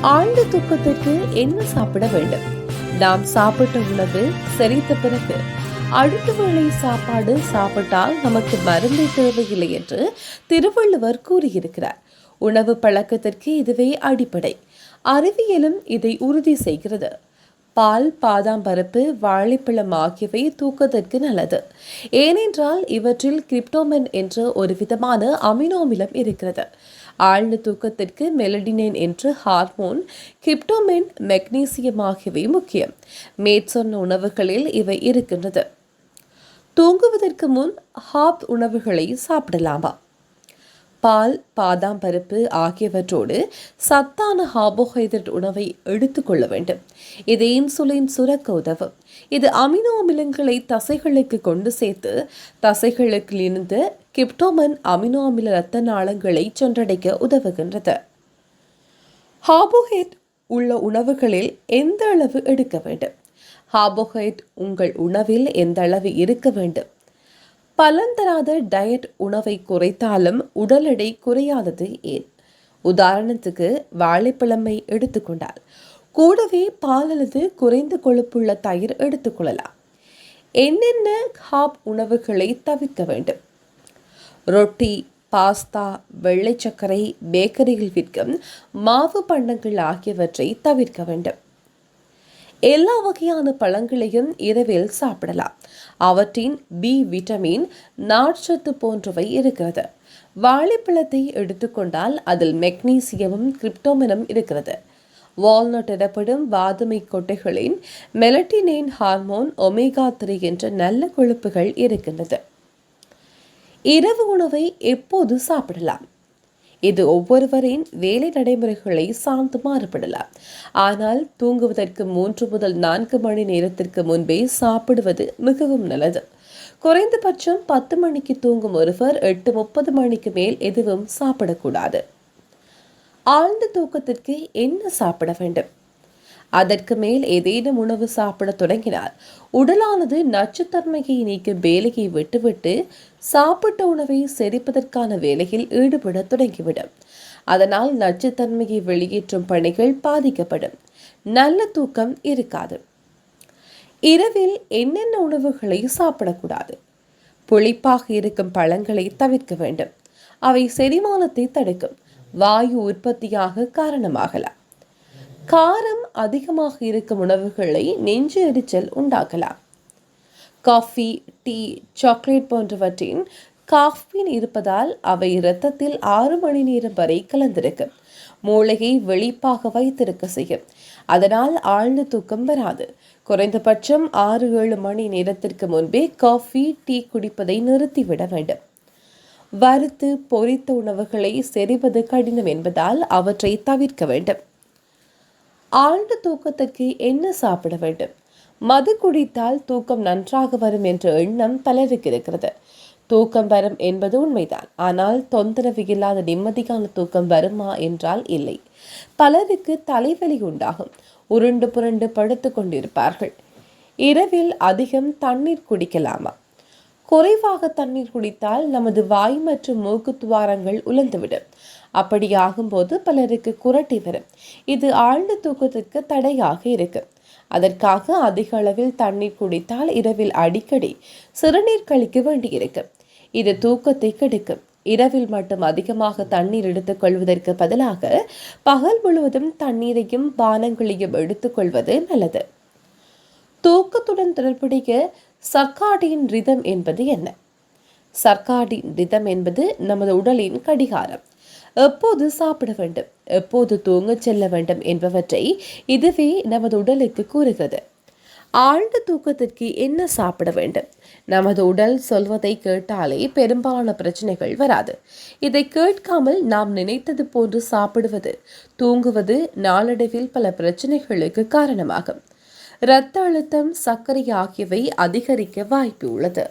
ஆழ்ந்த தூக்கத்திற்கு என்ன சாப்பிட வேண்டும்? நாம் சாப்பிட்ட உணவு செரித்த பிறகு அடுத்த வேளை சாப்பாடு சாப்பிட்டால் நமக்கு மருந்தை தேவையில்லை என்று திருவள்ளுவர் கூறியிருக்கிறார். உணவு பழக்கத்திற்கு இதுவே அடிப்படை. அறிவியலும் இதை உறுதி செய்கிறது. பால் பாதாம் பருப்பு வாழைப்பழம் ஆகியவை தூக்கத்திற்கு நல்லது. ஏனென்றால் இவற்றில் கிரிப்டோமென் என்ற ஒரு விதமான அமினோமிலம் இருக்கிறது. ஆழ்ந்த தூக்கத்திற்கு மெலடினேன் என்ற ஹார்மோன் கிரிப்டோமென் மெக்னீசியம் ஆகியவை முக்கியம். மேற்சொன்ன உணவுகளில் இவை இருக்கின்றது. தூங்குவதற்கு முன் ஹாப் உணவுகளை சாப்பிடலாமா? பால் பாதாம் பருப்பு ஆகியவற்றோடு சத்தான கார்போஹைட்ரேட் உணவை எடுத்துக்கொள்ள வேண்டும். இது இன்சுலின் சுரக்க உதவும் இது அமினோ அமிலங்களை தசைகளுக்கு கொண்டு சேர்த்து தசைகளுக்கிலிருந்து கிப்டோமன் அமினோ அமில இரத்த நாளங்களை சென்றடைக்க உதவுகின்றது. கார்போஹைட் உள்ள உணவுகளில் எந்த அளவு எடுக்க வேண்டும்? கார்போஹைட் உங்கள் உணவில் எந்த அளவு இருக்க வேண்டும்? பலன் தராத டயட் உணவை குறைத்தாலும் உடல் எடை குறையாதது ஏன்? உதாரணத்துக்கு வாழைப்பழமை எடுத்துக்கொண்டால் கூடவே பால் அல்லது குறைந்த கொழுப்புள்ள தயிர் எடுத்துக்கொள்ளலாம் என்னென்ன ஹாப் உணவுகளை தவிர்க்க வேண்டும்? ரொட்டி பாஸ்தா வெள்ளை சர்க்கரை பேக்கரியில் விற்கும் மாவு பண்டங்கள் ஆகியவற்றை தவிர்க்க வேண்டும். எல்லா வகையான பழங்களையும் இரவில் சாப்பிடலாம். அவற்றின் பி விட்டமின் நார்ச்சத்து போன்றவை இருக்கிறது. வாழைப்பழத்தை எடுத்துக்கொண்டால் அதில் மெக்னீசியமும் கிரிப்டோமினும் இருக்கிறது. வால்நட் எனப்படும் வாதுமை கொட்டைகளின் மெலட்டினேன் ஹார்மோன் ஒமேகா த்ரீ என்ற நல்ல கொழுப்புகள் இருக்கின்றது. இரவு உணவை எப்போது சாப்பிடலாம்? இது ஒவ்வொருவரின் வேலை நடைமுறைகளை சார்ந்து மாறுபடலாம். ஆனால் தூங்குவதற்கு மூன்று முதல் நான்கு மணி நேரத்திற்கு முன்பே சாப்பிடுவது மிகவும் நல்லது. குறைந்தபட்சம் பத்து மணிக்கு தூங்கும் ஒருவர் எட்டு முப்பது மணிக்கு மேல் எதுவும் சாப்பிடக்கூடாது. ஆழ்ந்த தூக்கத்திற்கு என்ன சாப்பிட வேண்டும்? அதற்கு மேல் ஏதேனும் உணவு சாப்பிட தொடங்கினால் உடலானது நச்சுத்தன்மையை நீக்கும் வேலையை விட்டுவிட்டு சாப்பிட்ட உணவை செரிப்பதற்கான வேலையில் ஈடுபட தொடங்கிவிடும். அதனால் நச்சுத்தன்மையை வெளியேற்றும் பணிகள் பாதிக்கப்படும். நல்ல தூக்கம் இருக்காது. இரவில் என்னென்ன உணவுகளை சாப்பிடக்கூடாது? புளிப்பாக இருக்கும் பழங்களை தவிர்க்க வேண்டும். அவை செரிமானத்தை தடுக்கும். வாயு உற்பத்தியாக காரணமாகலாம். காரம் அதிகமாக இருக்கும் உணவுகளை நெஞ்சு எரிச்சல் உண்டாக்கலாம். காஃபி டீ சாக்லேட் போன்றவற்றின் காஃபின் இருப்பதால் அவை இரத்தத்தில் ஆறு மணி நேரம் வரை கலந்திருக்கும். மூளையை வெளிப்பாக வைத்திருக்க செய்யும். அதனால் ஆழ்ந்த தூக்கம் வராது. குறைந்தபட்சம் ஆறு ஏழு மணி நேரத்திற்கு முன்பே காஃபி டீ குடிப்பதை நிறுத்திவிட வேண்டும். வறுத்து பொரித்த உணவுகளை செறிவது கடினம் என்பதால் அவற்றை தவிர்க்க வேண்டும். ஆழ்ந்த தூக்கத்துக்கு என்ன சாப்பிட வேண்டும்? மது குடித்தால் தூக்கம் நன்றாக வரும் என்ற எண்ணம் பலருக்கு இருக்கிறது. தூக்கம் வரும் என்பது உண்மைதான். ஆனால் தொந்தரவு இல்லாத நிம்மதியான தூக்கம் வருமா என்றால் இல்லை. பலருக்கு தலைவலி உண்டாகும். உருண்டு புரண்டு படுத்து கொண்டிருப்பார்கள். இரவில் அதிகம் தண்ணீர் குடிக்கலாமா? குறைவாக தண்ணீர் குடித்தால் நமது வாய் மற்றும் மூக்கு துவாரங்கள் உலர்ந்துவிடும். அப்படியாகும்போது பலருக்கு குரட்டி வரும். இது ஆழ்ந்த தூக்கத்துக்கு தடையாக இருக்கு. அதற்காக அதிக அளவில் தண்ணீர் குடித்தால் இரவில் அடிக்கடி சிறுநீர் கழிக்க வேண்டியிருக்கு. இது தூக்கத்தை கெடுக்கும் இரவில் மட்டும் அதிகமாக தண்ணீர் எடுத்துக்கொள்வதற்கு பதிலாக பகல் முழுவதும் தண்ணீரையும் பானங்களையும் எடுத்துக்கொள்வது நல்லது. தூக்கத்துடன் தொடர்புடைய சர்க்காடியின் ரிதம் என்பது என்ன? சர்க்காடின் ரிதம் என்பது நமது உடலின் கடிகாரம். எப்போது சாப்பிட வேண்டும்? எப்போது தூங்கச் செல்ல வேண்டும் என்பவற்றை இதுவே நமது உடலுக்கு கூறுகிறது. ஆழ்ந்த தூக்கத்திற்கு என்ன சாப்பிட வேண்டும்? நமது உடல் சொல்வதை கேட்டாலே பெரும்பாலான பிரச்சனைகள் வராது. இதை கேட்காமல் நாம் நினைத்தது போன்று சாப்பிடுவது தூங்குவது நாளடைவில் பல பிரச்சனைகளுக்கு காரணமாகும். இரத்த அழுத்தம் சர்க்கரை ஆகியவை அதிகரிக்க வாய்ப்பு உள்ளது.